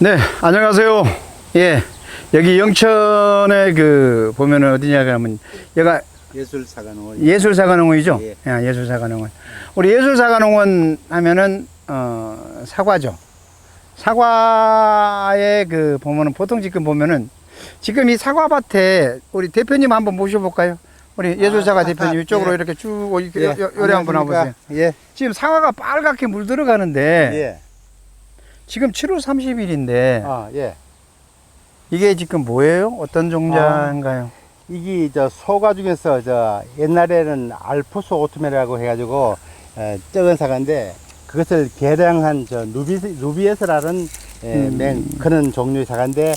네, 안녕하세요. 예, 여기 영천에 그 보면은 어디냐 그러면 여기가 예술사관원 예술사관농원이죠. 예. 예, 예술사관농원. 우리 예술사관농원 하면은 어 사과죠. 사과에 그 보면은 보통 지금 보면은 지금 이 사과밭에 우리 대표님 한번 모셔볼까요? 우리 예술사가 아, 대표님 아, 이쪽으로 예. 이렇게 쭉 이렇게 예, 요, 요, 요리 한번 와보세요. 예, 지금 사과가 빨갛게 물 들어가는데 예. 지금 7월 30일인데 아, 예. 이게 지금 뭐예요? 어떤 종자인가요? 이게 저 소가 중에서 저 옛날에는 알프스 오토메라고 해가지고 어, 적은 사과인데 그것을 개량한 저 누비 누비에스라는 예, 음. 맨 그런 종류의 사과인데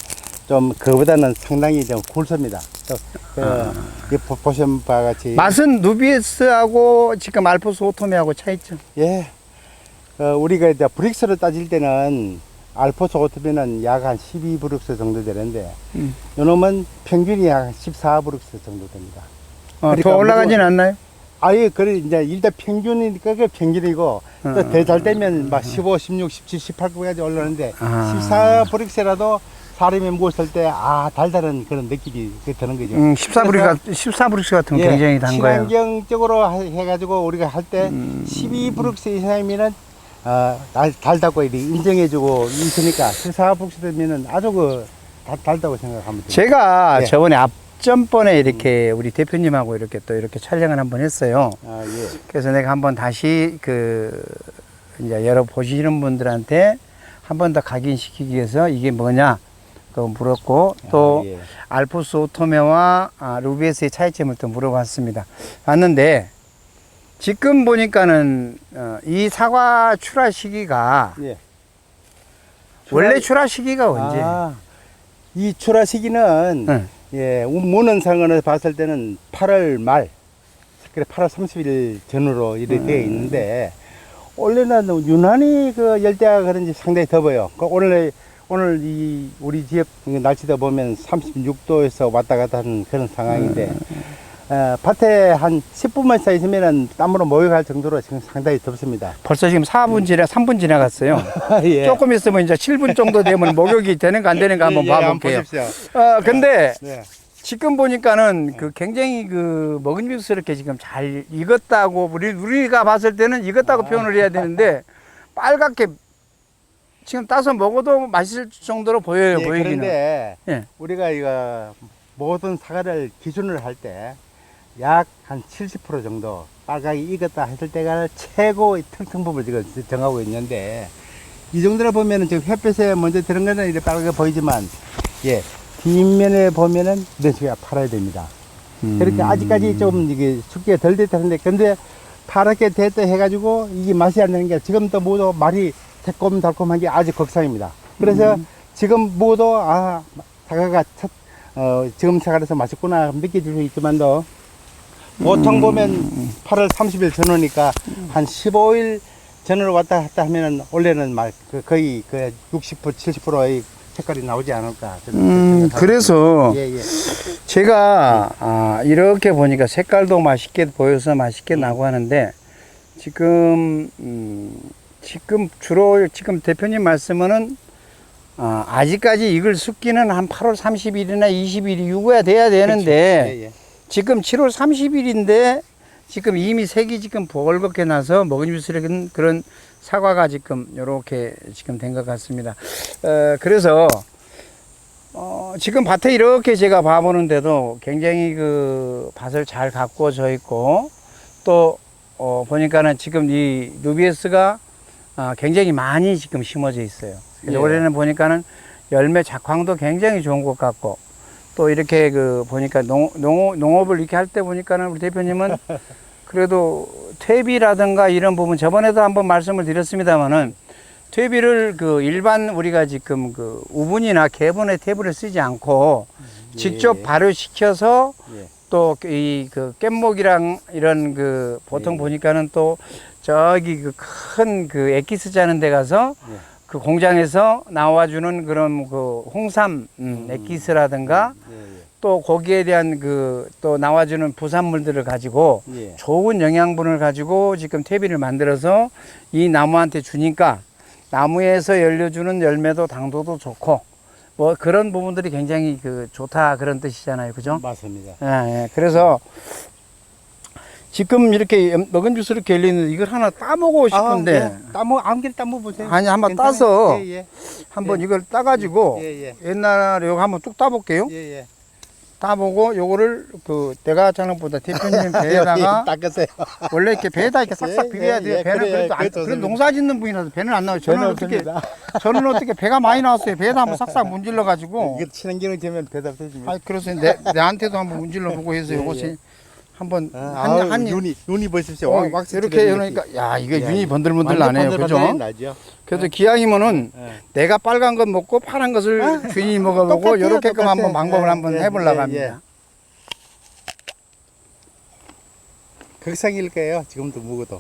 좀 그보다는 상당히 좀 굵습니다. 또, 그, 아. 이 보- 보신 바와 같이 맛은 누비에스하고 지금 알프스 오토메하고 차이점. 예. 어, 우리가 이제 브릭스로 따질 때는 알포스 오토비는 약 한 12브룩스 정도 되는데, 음. 요놈은 평균이 약 14브룩스 정도 됩니다. 어, 그러니까 더 올라가진 않나요? 아예, 그래, 이제 일단 평균이니까 그게 평균이고, 어, 또더잘 되면 막 15, 16, 17, 18까지 올라오는데, 아. 14브룩스라도 사람이 먹었을 때, 아, 달달한 그런 느낌이 그 드는 거죠. 음, 14브릭, 14브릭스 같은 거 예, 굉장히 단 거예요. 친환경적으로 하- 해가지고 우리가 할때 음. 12브룩스 이상이면은 어, 달, 달다고 인정해주고 있으니까 14브룩스 되면은 아주 그 달, 달다고 생각하면 돼요. 제가 예. 저번에 앞전번에 이렇게 우리 대표님하고 이렇게 또 이렇게 촬영을 한번 했어요. 아, 예. 그래서 내가 한번 다시 그 이제 여러 보시는 분들한테 한 번 더 각인시키기 위해서 이게 뭐냐 그 물었고 또 아, 예. 알프스 오토메와 아, 루비에스의 차이점을 또 물어봤습니다. 봤는데 지금 보니까는 어, 이 사과 출하 시기가 예. 원래 출하- 출하 시기가 언제? 아, 이 출하 시기는 응. 예, 문헌상으로 봤을 때는 8월 말, 그래 8월 30일 전후로 이렇게 음. 되어 있는데 원래는 유난히 그 열대가 그런지 상당히 더워요. 그 오늘 오늘 이 우리 지역 날씨도 보면 36도에서 왔다 갔다 하는 그런 상황인데 음. 어, 밭에 한 10분만 있어 있으면은 땀으로 모여갈 정도로 지금 상당히 덥습니다. 벌써 지금 4분 지나 3분 지나갔어요. 예. 조금 있으면 이제 7분 정도 되면 목욕이 되는가 안 되는가 한번 예, 예, 봐볼게요. 어, 근데 네. 지금 보니까는 그 굉장히 그 먹음직스럽게 지금 잘 익었다고 우리 우리가 봤을 때는 익었다고 아. 표현을 해야 되는데 빨갛게 지금 따서 먹어도 맛있을 정도로 보여요 예, 보이기는. 그런데 예. 우리가 이거 모든 사과를 기준을 할때 약 한 70% 정도 빨갛게 익었다 했을 때가 최고의 텅텅법을 지금 정하고 있는데 이 정도로 보면은 지금 햇볕에 먼저 들은 거는 이렇게 빨갛게 보이지만 예 뒷면에 보면은 이런 식으로 팔아야 됩니다. 음. 그렇게 아직까지 좀 이게 숙기가 덜 됐다는데 근데 파랗게 됐다 해가지고 이게 맛이 안 나는 게 지금 또 모두 말이 새콤달콤한 게 아주 극상입니다. 그래서 지금 모두 아 사과가 첫, 어, 지금 사과라서 맛있구나 느껴질 수 있지만도 보통 보면 8월 30일 전후니까 한 15일 전후로 왔다 갔다 하면은 원래는 말 그 거의 그 60% 70%의 색깔이 나오지 않을까 음. 그래서 예, 예. 제가 아, 이렇게 보니까 색깔도 맛있게 보여서 맛있게 나고 하는데 지금 음, 지금 주로 지금 대표님 말씀은 아, 아직까지 익을 숙기는 한 8월 30일이나 20일이 유구가 돼야 되는데 그렇죠. 예, 예. 지금 7월 30일인데 지금 이미 색이 지금 벌겋게 나서 먹음직스러운 그런 사과가 지금 이렇게 지금 된 것 같습니다. 어, 그래서 어, 지금 밭에 이렇게 제가 봐보는데도 굉장히 그 밭을 잘 가꾸어져 있고 또 어, 보니까는 지금 이 누비에스가 아, 굉장히 많이 지금 심어져 있어요. 예. 올해는 보니까는 열매 작황도 굉장히 좋은 것 같고 또 이렇게 그 보니까 농, 농, 농업을 이렇게 할 때 보니까는 우리 대표님은 그래도 퇴비라든가 이런 부분 저번에도 한번 말씀을 드렸습니다마는 퇴비를 그 일반 우리가 지금 그 우분이나 개분의 퇴비를 쓰지 않고 직접 예. 발효시켜서 예. 또이 그 깻목이랑 이런 그 보통 예. 보니까는 또 저기 그 큰그 엑기스 짜는 데 가서 예. 그 공장에서 나와주는 그런 그 홍삼 음, 음. 엑기스라든가 예, 또 거기에 대한 그 또 나와주는 부산물들을 가지고 예. 예. 좋은 영양분을 가지고 지금 퇴비를 만들어서 이 나무한테 주니까 나무에서 열려주는 열매도 당도도 좋고 뭐 그런 부분들이 굉장히 그 좋다 그런 뜻이잖아요, 그죠? 맞습니다. 예, 예. 그래서 지금 이렇게 이렇게 열리는데 이걸 하나 따먹고 싶은데 아, 네. 따모 아무리 따모 보세요. 아니, 한번 괜찮아요. 따서 예, 예. 한번 이걸 따가지고 예, 예. 옛날에 요거 한번 뚝 따볼게요. 예, 예. 따보고 요거를 그 내가 저녁보다 대표님 배에다가 닦으세요. 원래 이렇게 배에다 이렇게 싹싹 예, 비벼야 예, 돼요. 예, 배는 그래요. 그래도 안, 그게 그런. 농사 짓는 분이라서 배는 안 나와요. 저는 어떻게 저는 어떻게 배가 많이 나왔어요. 배에다 한번 싹싹 문질러 가지고 이거 친환경을 재면 대답해 줍니다. 아 그래서 내 나한테도 한번 문질러 보고 해서 예, 요것이 예. 한번 아, 한, 한 눈이 눈이 보십시오. 어, 왁스 이렇게 해놓으니까 야 이게 예, 윤이 예. 번들번들 완전 나네요. 번들번들하게 그죠? 나죠. 그래서 기왕이면은 예. 내가 빨간 것 먹고 파란 것을 아, 주인이 먹어보고 똑같아요, 요렇게끔 한번 똑같아요. 방법을 예, 한번 예, 해보려고 예, 합니다. 극상일 거예요. 지금도 묵어도.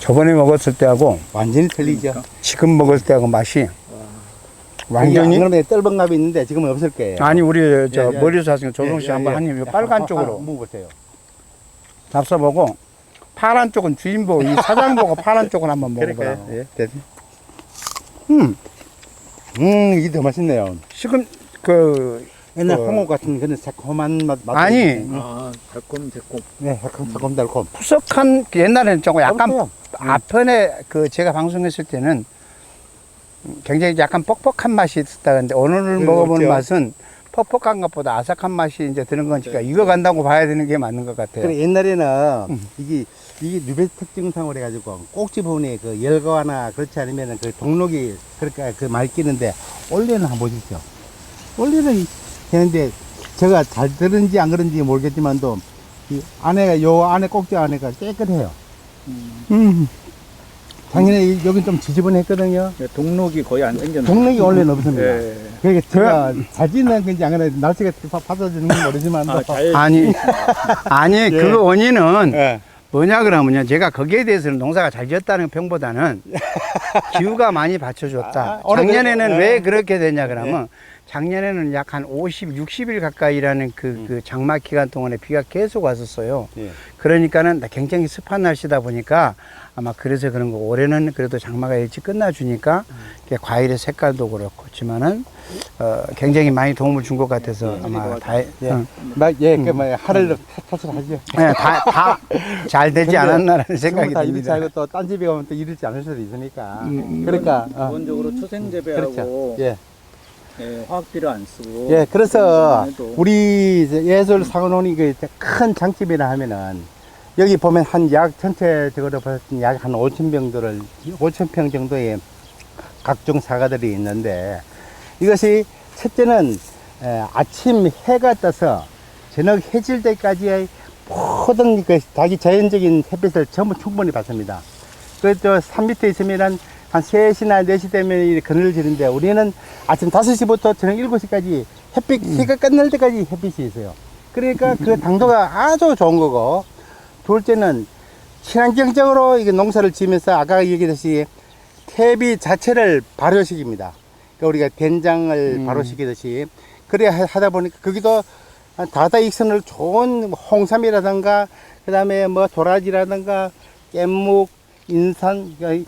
저번에 먹었을 때하고 완전히 틀리죠. 지금 먹을 때하고 맛이 완전히 그러면 떫은갑이 있는데 지금은 없을 거예요. 아니 우리 저 예, 예. 머리에서 하신 조동 씨 예, 예, 한번 예. 한입 요 야, 빨간 아, 아, 쪽으로 묵어보세요. 잡숴보고 파란 쪽은 주인 보고 이 사장 보고 파란 쪽은 한번 먹어보라. 예, 됐음 음, 이게 더 맛있네요. 지금 그 옛날 어. 홍어 같은 그런 새콤한 맛. 맛도 아니. 아, 달콤 달콤. 네, 새콤, 새콤 달콤. 푸석한 그 옛날에는 조금 약간 없어요. 앞편에 그 제가 방송했을 때는 굉장히 약간 뻑뻑한 맛이 있었다는데 오늘 먹어보는. 맛은 퍽퍽한 것보다 아삭한 맛이 이제 드는 거니까 이거 간다고 봐야 되는 게 맞는 것 같아요. 그래 옛날에는 음. 이게 이게 누베 특징상으로 해가지고 꼭지 부분에 그 열거나 그렇지 않으면은 그 동록이 그렇게 그 말끼는데 원래는 한번 보십시오. 원래는 되는데 제가 잘 들은지 안 그런지 모르겠지만도 이 안에가 요 안에 꼭지 안에가 깨끗해요. 음. 작년에 이- 여기 좀 지저분했거든요. 예, 동록이 거의 안 생겼네. 동록이 원래는 없습니다. 예. 그러니까 제가 잘 짓는 건지 안 그런지 날씨가 받아주는 건 모르지만 아, 잘. 아니 아니 그 원인은 예. 뭐냐 그러면요 제가 거기에 대해서는 농사가 잘 지었다는 평보다는 기후가 많이 받쳐줬다 아, 어느 작년에는 그- 왜 예. 그렇게 되냐 그러면 작년에는 약 한 50, 60일 가까이라는 그, 그 장마 기간 동안에 비가 계속 왔었어요 예. 그러니까는 굉장히 습한 날씨다 보니까 아마 그래서 그런 거고 올해는 그래도 장마가 일찍 끝나주니까 이렇게 과일의 색깔도 그렇지만은 어, 굉장히 많이 도움을 준 것 같아서 아마 다, 예. 응. 막, 예, 그, 음. 뭐, 하를 탓을 하죠. 네, 다, 다잘 되지 않았나라는 생각이 다 이렇지 듭니다. 알고 또 딴 집에 가면 또 이렇지 않을 수도 있으니까. 음, 그러니까, 어, 기본적으로 초생 재배하고 그렇죠. 예. 예, 화학비료 안 쓰고. 예, 그래서 우리 이제 예술 상원원이 그큰 장집이라 하면은 여기 보면 한 약 전체적으로 봤을 때 약 한 5천 병들을 5천 평 정도의 각종 사과들이 있는데 이것이 첫째는 에, 아침 해가 떠서 저녁 해질 때까지의 모든 그 자기 자연적인 햇빛을 전부 충분히 받습니다. 그저 산 밑에 있으면은 한 3시나 4시 되면 이 그늘지는데 우리는 아침 5시부터 저녁 7시까지 햇빛, 해가 끝날 때까지 햇빛이 있어요. 그러니까 그 당도가 아주 좋은 거고, 둘째는 친환경적으로 이게 농사를 지으면서 아까 얘기했듯이 퇴비 자체를 발효시킵니다. 그러니까 우리가 된장을 음. 발효시키듯이 그래야 하- 하다 보니까 거기도 다다 익선을 좋은 홍삼이라든가 그 다음에 뭐 도라지라든가 깻묵, 인산, 그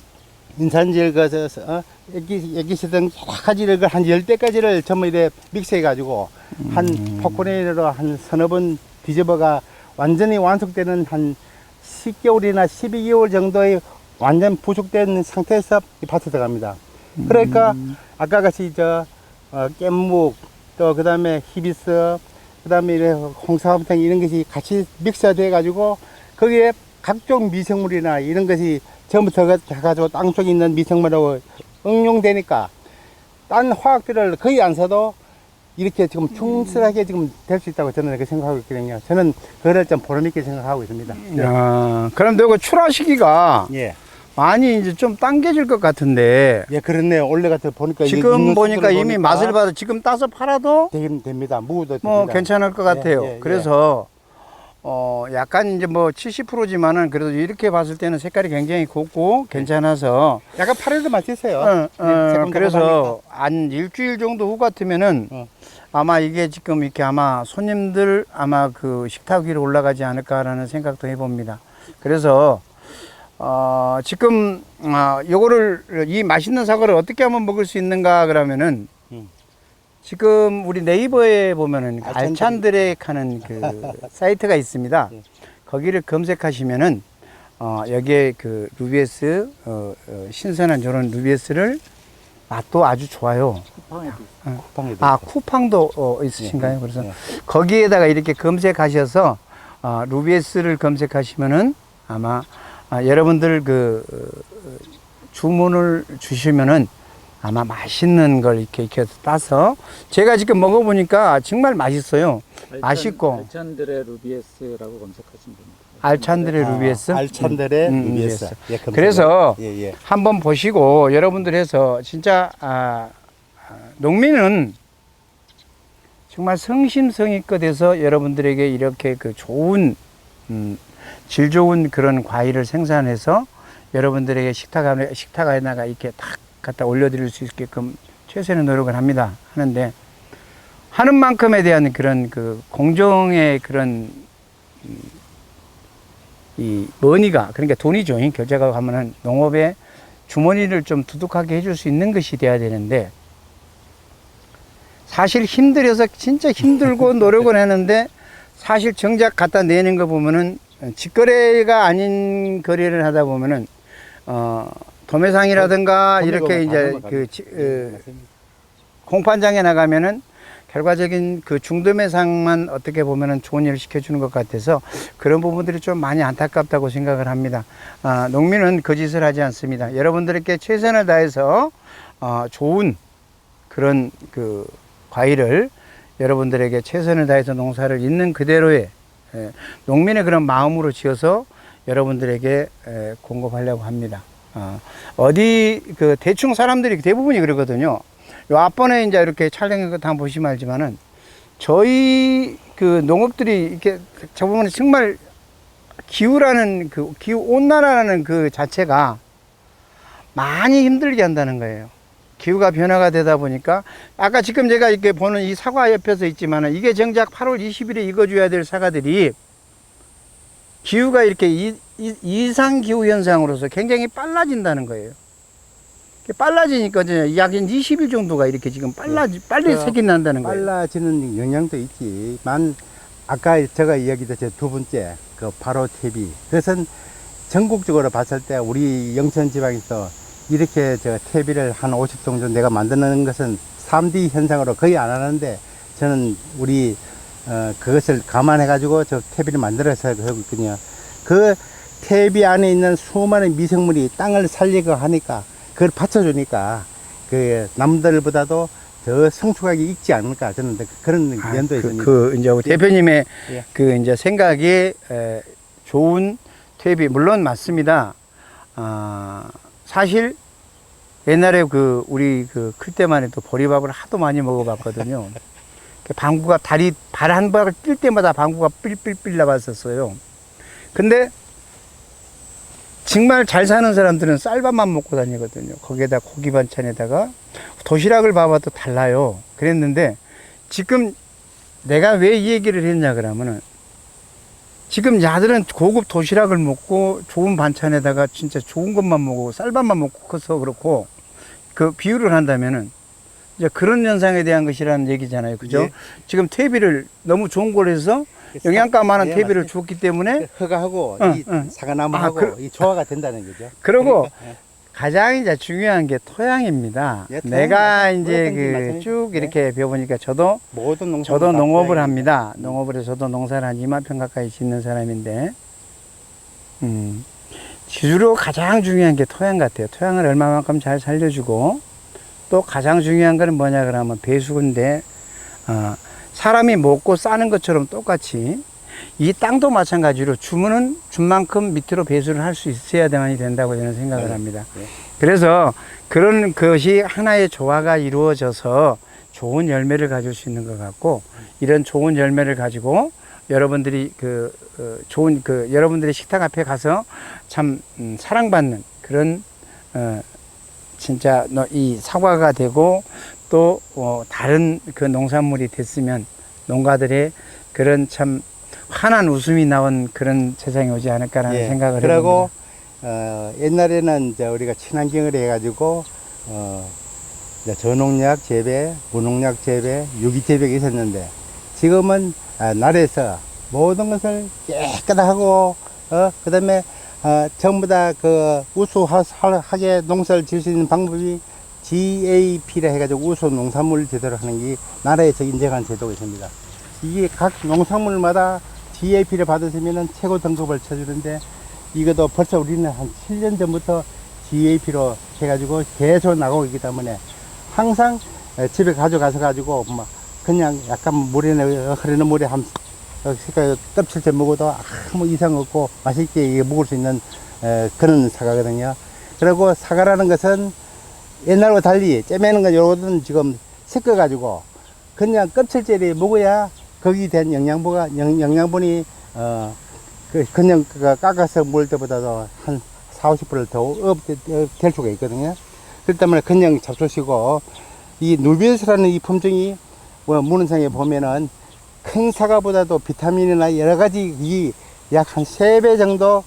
인산질 그 어, 액기 액기스 등 여러 가지를 그한 열대까지를 전부 이래 믹스해 가지고 한 포크레인으로 한 서너 번 뒤집어가 완전히 완숙되는 한 10개월이나 12개월 정도의 완전 부숙된 상태에서 이 밭에 들어갑니다. 그러니까 아까 같이 저 어, 깻묵 또 그다음에 히비스 그다음에 이래 홍삼탕 이런 것이 같이 믹스돼 가지고 거기에 각종 미생물이나 이런 것이 전부 들어가지고 땅 속에 있는 미생물하고 응용되니까 딴 화학비를 거의 안 써도 이렇게 지금 충실하게 지금 될 수 있다고 저는 그렇게 생각하고 있거든요. 저는 그걸 좀 보람있게 생각하고 있습니다. 야, 그럼 내가 출하 시기가 예. 많이 이제 좀 당겨질 것 같은데 예, 그렇네요. 원래 같아 보니까 지금 보니까 이미 보니까 맛을 봐도 지금 따서 팔아도 되긴 됩니다. 무도 뭐 됩니다. 괜찮을 것 같아요. 예, 예, 그래서 어 약간 이제 뭐 70%지만은 그래도 이렇게 봤을 때는 색깔이 굉장히 곱고 괜찮아서 약간 파래도 맛있어요. 어, 어, 네. 그래서 한 일주일 정도 후 같으면은 어. 아마 이게 지금 이렇게 아마 손님들 아마 그 식탁 위로 올라가지 않을까라는 생각도 해봅니다. 그래서 어, 지금 어, 요거를 이 맛있는 사과를 어떻게 하면 먹을 수 있는가 그러면은 음. 지금 우리 네이버에 보면은 알찬드레- 알찬드렉 하는 그 사이트가 있습니다. 예. 거기를 검색하시면은 어, 여기에 그 루비에스 어, 어, 신선한 저런 루비에스를 맛도 아주 좋아요. 쿠팡에도 쿠팡에도 아. 쿠팡도 어, 있으신가요? 예, 그래서 예. 거기에다가 이렇게 검색하셔서 어, 루비에스를 검색하시면은 아마 아, 여러분들 그 어, 주문을 주시면은 아마 맛있는 걸 이렇게 이렇게 따서 제가 지금 먹어보니까 정말 맛있어요. 맛있고. 알찬드레 루비에스라고 검색하시면 됩니다. 알찬드레 루비에스. 아, 알찬드레 음, 루비에스. 루비에스. 예. 그래서 예, 예. 한번 보시고 여러분들 해서 진짜 아, 아, 농민은 정말 성심성의껏 해서 여러분들에게 이렇게 그 좋은 음, 질 좋은 그런 과일을 생산해서 여러분들에게 식탁 안에 식탁 안에다가 이렇게 탁 갖다 올려드릴 수 있게끔 최선의 노력을 합니다 하는데 하는 만큼에 대한 그런 그 공정의 그런 음, 이 머니가 그러니까 돈이죠. 이 결제가 가면은 농업에 주머니를 좀 두둑하게 해줄 수 있는 것이 돼야 되는데 사실 힘들어서 진짜 힘들고 노력을 했는데 사실 정작 갖다 내는 거 보면은 직거래가 아닌 거래를 하다 보면은 어 도매상이라든가 이렇게 이제 그 지- 어, 공판장에 나가면은 결과적인 그 중도매상만 어떻게 보면은 좋은 일을 시켜주는 것 같아서 그런 부분들이 좀 많이 안타깝다고 생각을 합니다. 아, 농민은 그 짓을 하지 않습니다. 여러분들께 최선을 다해서 어, 좋은 그런 그 과일을 여러분들에게 최선을 다해서 농사를 있는 그대로의 예, 농민의 그런 마음으로 지어서 여러분들에게 에, 공급하려고 합니다. 어, 어디 그 대충 사람들이 대부분이 그러거든요. 요 앞번에 이제 이렇게 촬영한 거다 한번 보시면 알지만은 저희 그 농업들이 이렇게 저번에 정말 기후라는 그 기후 온난화라는 그 자체가 많이 힘들게 한다는 거예요. 기후가 변화가 되다 보니까 아까 지금 제가 이렇게 보는 이 사과 옆에서 있지만은 이게 정작 8월 20일에 익어줘야 될 사과들이 기후가 이렇게 이, 이, 이 상 기후 현상으로서 굉장히 빨라진다는 거예요. 빨라지니까 이제 약 20일 정도가 이렇게 지금 빨라지 빨리 그 색이 난다는 거예요. 빨라지는 영향도 있지 만 아까 제가 이야기했던 두 번째 그 바로 퇴비 그것은 전국적으로 봤을 때 우리 영천 지방에서 이렇게 저 퇴비를 한 50 정도 내가 만드는 것은 3D 현상으로 거의 안 하는데 저는 우리 어 그것을 감안해 가지고 저 퇴비를 만들어서 하고 있거든요. 그 퇴비 안에 있는 수많은 미생물이 땅을 살리고 하니까 그걸 받쳐주니까 그 남들보다도 더 성숙하게 익지 않을까 저는 그런 아, 면도 그, 있습니다. 그 이제 우리 대표님의 예. 그 이제 생각이 에, 좋은 퇴비 물론 맞습니다. 아 사실 옛날에 그 우리 그 클 때만 해도 보리밥을 하도 많이 먹어봤거든요. 그 방구가 다리 발 한 발을 뛸 때마다 방구가 삘삘삘 나왔었어요. 근데 정말 잘 사는 사람들은 쌀밥만 먹고 다니거든요. 거기에다 고기 반찬에다가 도시락을 봐봐도 달라요. 그랬는데 지금 내가 왜 이 얘기를 했냐 그러면은 지금 야들은 고급 도시락을 먹고 좋은 반찬에다가 진짜 좋은 것만 먹고 쌀밥만 먹고 커서 그렇고 그 비유를 한다면은 이제 그런 현상에 대한 것이라는 얘기잖아요. 그죠? 예. 지금 퇴비를 너무 좋은 걸 해서 영양가 많은 예, 퇴비를 맞습니다. 주었기 때문에 허가하고 응, 이 응. 사과나무하고 아, 그- 이 조화가 된다는 거죠. 그리고 그러니까, 예. 가장 이제 중요한 게 토양입니다. 예, 내가. 이제 그. 쭉 네. 이렇게 배워보니까 저도 모든 저도 농업을 합니다. 농업을 해서 저도 농사를 한 2만 평 가까이 짓는 사람인데, 음, 지주로 가장 중요한 게 토양 같아요. 토양을 얼마만큼 잘 살려주고, 또 가장 중요한 거는 뭐냐 그러면 배수인데, 어, 사람이 먹고 싸는 것처럼 똑같이 이 땅도 마찬가지로 주문은 준 만큼 밑으로 배수를 할 수 있어야만이 된다고 저는 생각을 네. 합니다. 네. 그래서 그런 것이 하나의 조화가 이루어져서 좋은 열매를 가질 수 있는 것 같고 이런 좋은 열매를 가지고 여러분들이 그 어, 좋은 그 여러분들의 식탁 앞에 가서 참 음, 사랑받는 그런 어, 진짜 너이 사과가 되고 또 어, 다른 그 농산물이 됐으면 농가들의 그런 참 환한 웃음이 나온 그런 세상이 오지 않을까라는 예. 생각을 그리고. 어, 옛날에는 이제 우리가 친환경을 해가지고 어, 저농약 재배, 무농약 재배, 유기 재배가 있었는데 지금은 아, 나라에서 모든 것을 깨끗하고 어, 그다음에 어, 전부 다 그 우수하게 농사를 지을 수 있는 방법이 GAP라 해가지고 우수 농산물 제도를 하는 게 나라에서 인정한 제도가 있습니다. 이게 각 농산물마다 GAP를 받으시면은 최고 등급을 쳐주는데 이것도 벌써 우리는 한 7년 전부터 GAP로 해가지고 계속 나가고 있기 때문에 항상 에, 집에 가져가서 가지고 막 그냥 약간 물에 내- 흐르는 물에 한 어, 색깔 떡칠째 먹어도 아무 이상 없고 맛있게 먹을 수 있는 에, 그런 사과거든요. 그리고 사과라는 것은 옛날과 달리 째매는 건 요거는 지금 섞어가지고 그냥 껍질째리 먹어야 거기 된 영양분가 영, 영양분이 어, 그 그냥 그 깎아서 먹을 때보다도 한 4, 50%더 될 수가 있거든요. 그렇기 때문에 그냥 잡수시고 이 누비스라는 이 품종이 뭐 문헌상에 보면은 큰 사과보다도 비타민이나 여러 가지 이 약 한 세 배 정도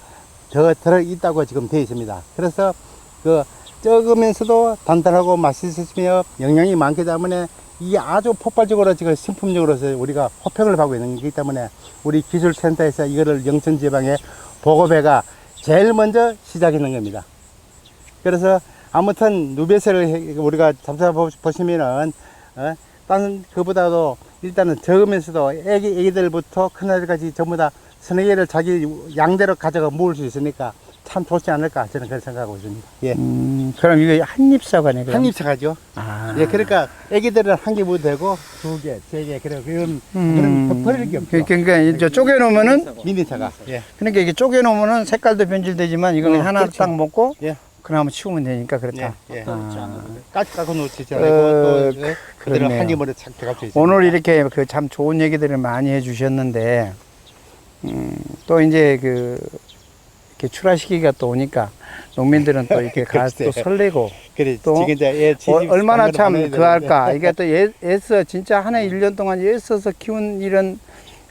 더 들어 있다고 지금 되어 있습니다. 그래서 그 적으면서도 단단하고 맛있으며 영양이 많기 때문에 이게 아주 폭발적으로 지금 신품종으로서 우리가 호평을 받고 있는 거기 때문에 우리 기술센터에서 이거를 영천지방에 보고배가 제일 먼저 시작했는 겁니다. 그래서 아무튼 누베세를 해- 우리가 잡숴보시면은 어, 다른 그보다도 일단은 적으면서도 애기 애기들부터 큰 아이들까지 전부 다 서너 개를 자기 양대로 가져가 먹을 수 있으니까 참 좋지 않을까 저는 그렇게 생각하고 있습니다. 예. 음, 그럼 이게 한입 사과네. 그럼? 한입 사가죠. 아. 예, 그러니까 애기들은 한 개도 되고 두 개, 세 개, 그래 그런 음, 그런 버릴 게 없죠. 그- 그러니까 이제 쪼개 놓으면은 미니 사과. 예. 그러니까 이게 쪼개 놓으면은 색깔도 변질되지만 이거는 어, 하나 그렇죠. 딱 먹고 예. 그나마 치우면 되니까 그렇다. 예, 예. 아. 까지 깎아 놓지 어, 않고 또 예, 그대로 그렇네요. 한 입으로 착 들어갈 수. 오늘 이렇게 그 참 좋은 얘기들을 많이 해주셨는데, 음, 또 이제 그, 이렇게 출하 시기가 또 오니까 농민들은 또 이렇게 가서 또 글쎄. 설레고, 그래 또 지금 이제 애 어, 얼마나 참 보내야 그 할까. 되는데. 이게 또 애, 애써 진짜 한 해 일 년 동안 애써서 키운 이런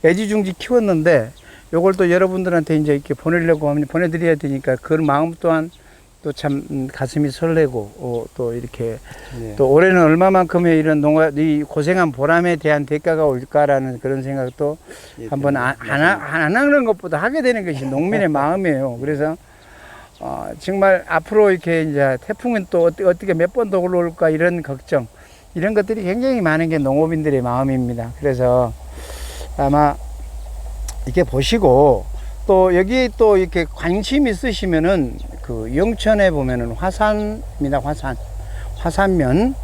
애지중지 키웠는데, 요걸 또 여러분들한테 이제 이렇게 보내려고 하면 보내드려야 되니까 그 마음 또한 또참 음, 가슴이 설레고, 어, 또 이렇게 예. 또 올해는 얼마만큼의 이런 농가 이 고생한 보람에 대한 대가가 올까라는 그런 생각도 예, 한번 안, 안, 하- 안 하는 것보다 하게 되는 것이 농민의 마음이에요. 그래서 어, 정말 앞으로 이렇게 이제 태풍은 또 어떻게, 어떻게 몇 번 더 올라올까 이런 걱정 이런 것들이 굉장히 많은 게 농업인들의 마음입니다. 그래서 아마 이렇게 보시고 또 여기 또 이렇게 관심 있으시면은 그 영천에 보면은 화산입니다. 화산 화산면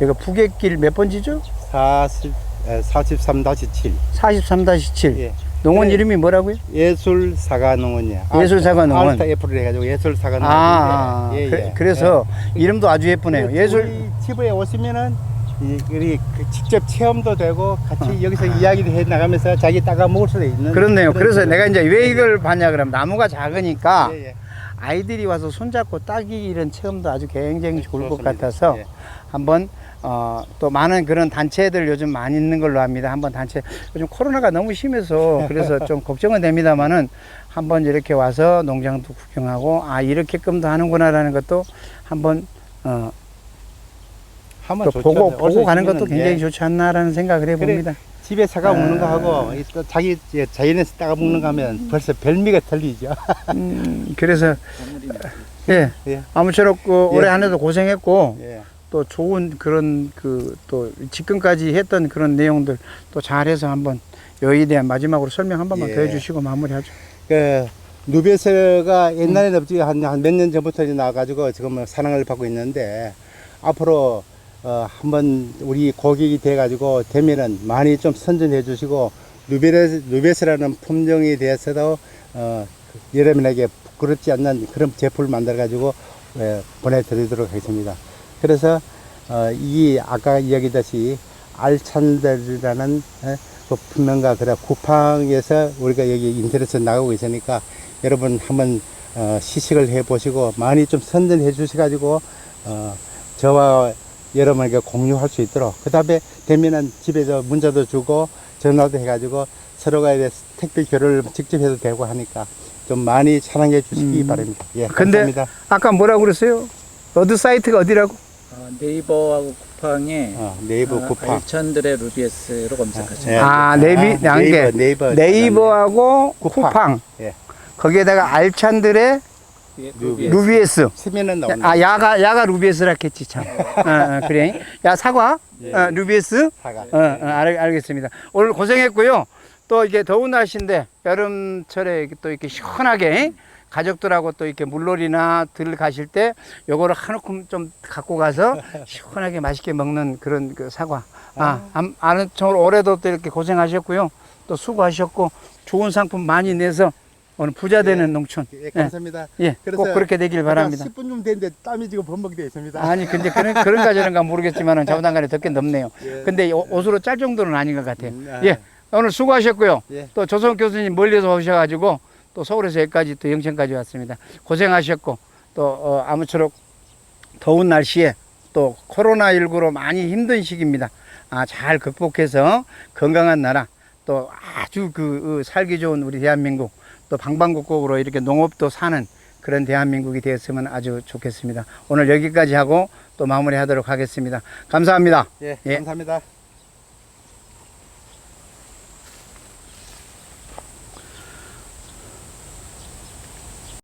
여기 부객길 몇 번지죠? 40, 43-7 43-7 예. 농원 네. 이름이 뭐라고요? 예술 사과 농원이야. 예술 사과 농원. 알타 애플을 해가지고 예술 사과 농원. 아, 예, 그, 예. 그 래서 이름도 아주 예쁘네요. 예. 예술 집에 오시면은 이, 우리 그 직접 체험도 되고 같이 어. 여기서 이야기도 해 나가면서 자기 따가 먹을 수도 있는. 그렇네요. 그래서 그런- 내가 이제 왜 이걸 봤냐 그러면 나무가 작으니까 예, 예. 아이들이 와서 손잡고 따기 이런 체험도 아주 굉장히 좋을 것 좋습니다. 같아서 예. 한번 어, 또 많은 그런 단체들 요즘 많이 있는 걸로 압니다. 한번 단체 요즘 코로나가 너무 심해서 그래서 좀 걱정은 됩니다만은 한번 이렇게 와서 농장도 구경하고 아 이렇게끔도 하는구나라는 것도 한번 어, 한번 또 좋죠. 보고 보고 가는 것도 굉장히 예. 좋지 않나라는 생각을 해봅니다. 집에 사과 아. 먹는 거 하고 자기 자연에서 따가 먹는 거 하면 벌써 별미가 틀리죠. 음, 그래서 예 예. 아무쪼록 그 올해 예. 한 해도 고생했고 예. 또 좋은 그런 그 또 지금까지 했던 그런 내용들 또 잘해서 한번 여기에 대한 마지막으로 설명 한 번만 더 예. 해주시고 마무리하죠. 그 누베스가 옛날에는 없지 한몇 년 전부터 나와가지고 지금 사랑을 받고 있는데 앞으로 어 한번 우리 고객이 돼가지고 되면은 많이 좀 선전해 주시고 누베스 누베스라는 품종에 대해서도 어 여러분에게 부끄럽지 않는 그런 제품을 만들어 가지고 예, 보내드리도록 하겠습니다. 그래서 어, 이 아까 이야기했듯이 알찬들이라는 예, 그 품명과 그래 쿠팡에서 우리가 여기 인터넷에 나가고 있으니까 여러분 한번 어, 시식을 해 보시고 많이 좀 선전해 주셔 가지고 어, 저와 여러분에게 공유할 수 있도록 그 다음에 되면은 집에서 문자도 주고 전화도 해가지고 서로가 이제 택배 교류를 직접 해도 되고 하니까 좀 많이 사랑해 주시기 음. 바랍니다. 예, 근데 감사합니다. 아까 뭐라고 그랬어요? 어드 사이트가 어디라고? 어, 네이버하고 쿠팡에 어, 네이버 어, 쿠팡. 알천들의 루비에스로 검색하시면 예. 아, 네이비, 아, 아, 이게 네이버, 네이버. 네이버하고 쿠팡. 쿠팡. 예. 거기에다가 알찬들의 예, 루비에스. 루비에스. 쓰면은 나옵니다. 아, 야가, 야가 루비에스라 했지, 참. 어, 어, 그래. 야, 사과. 예. 어, 루비에스. 사과. 어, 어, 알, 알겠습니다. 오늘 고생했고요. 또 이게 더운 날씨인데 여름철에 또 이렇게 시원하게 가족들하고 또 이렇게 물놀이나 들 가실 때 요거를 한 움큼 좀 갖고 가서 시원하게 맛있게 먹는 그런 그 사과. 아, 암- 아는 정말 올해도 또 이렇게 고생하셨고요. 또 수고하셨고 좋은 상품 많이 내서 오늘 부자 되는 예. 농촌. 예, 감사합니다. 예, 그래서 꼭 그렇게 되길 바랍니다. 10분 좀 됐는데 땀이 지금 범벅되어 있습니다. 아니 근데 그런 그런가 저런가 모르겠지만은 잘못한간에 덥게 덥네요. 예. 근데 옷- 옷으로 짤 정도는 아닌 것 같아요. 음, 아. 예, 오늘 수고하셨고요. 예. 또 조성 교수님 멀리서 오셔가지고 또 서울에서 여기까지 또 영천까지 왔습니다. 고생하셨고 또 어, 아무쪼록 더운 날씨에 또 코로나 19로 많이 힘든 시기입니다. 아, 잘 극복해서 건강한 나라 또 아주 그 어, 살기 좋은 우리 대한민국 또 방방곡곡으로 이렇게 농업도 사는 그런 대한민국이 되었으면 아주 좋겠습니다. 오늘 여기까지 하고 또 마무리하도록 하겠습니다. 감사합니다. 예, 예. 감사합니다.